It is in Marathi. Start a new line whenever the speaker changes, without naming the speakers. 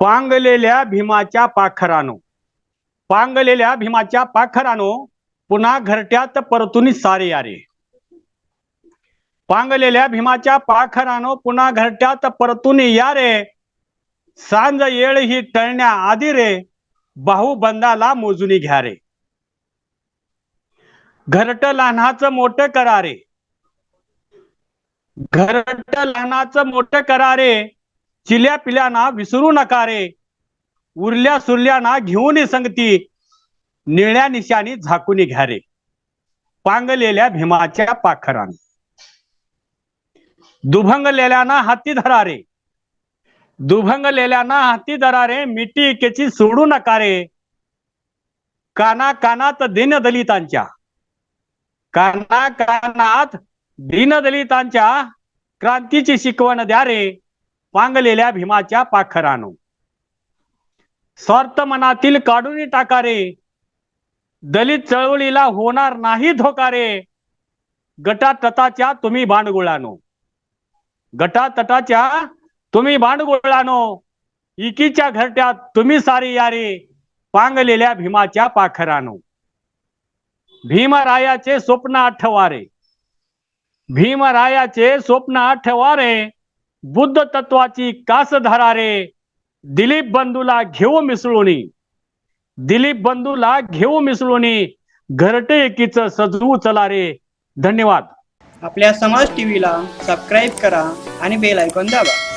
पांगलेल्या भीमाच्या पाखरानो. पांगलेल्या भीमाच्या पाखरानो पुन्हा घरट्यात परतून सारे यारे. पांगलेल्या भीमाच्या पाखरानो पुन्हा घरट्यात परतून या रे सांज येळ ही टळण्या आधी रे बाहुबंदाला मोजुनी घ्या रे. घरट लहानाचं मोठं करा रे. घरट लहानाचं मोठं करा रे. चिल्या पिल्याना विसरू नका रे. उरल्या सुरल्याना घेऊन संगती. निळ्या निशाणी झाकून घ्या रे. पांगलेल्या भीमाच्या पाखराने. दुभंगलेल्याना हाती धरा रे. दुभंगलेल्याना हाती धरा रे. मिठी एकेची सोडू नका रे. काना कानात दीनदलितांच्या. काना कानात दीनदलितांच्या क्रांतीची शिकवण द्या रे. पांगलेल्या भीमाच्या पाखरानो. स्वार्थ मनातील काढून टाका रे. दलित चळवळीला होणार नाही धोका रे. गटातटाच्या तुम्ही भांडगुळानो. गटातटाच्या तुम्ही भांडगुळानो. इकीच्या घरट्यात तुम्ही सारी यारे पांगलेल्या भीमाच्या पाखरानो. भीमरायाचे स्वप्न आठवारे भीमरायाचे स्वप्न आठवारे बुद्ध तत्वाची कास धरारे दिलीप बंधूला घेऊ मिसळूनी. दिलीप बंधूला घेऊ मिसळूनी घरटे एकीच सजवू चला रे धन्यवाद.
आपल्या समाज टीव्हीला सबस्क्राईब करा आणि बेल ऐकून दाबा.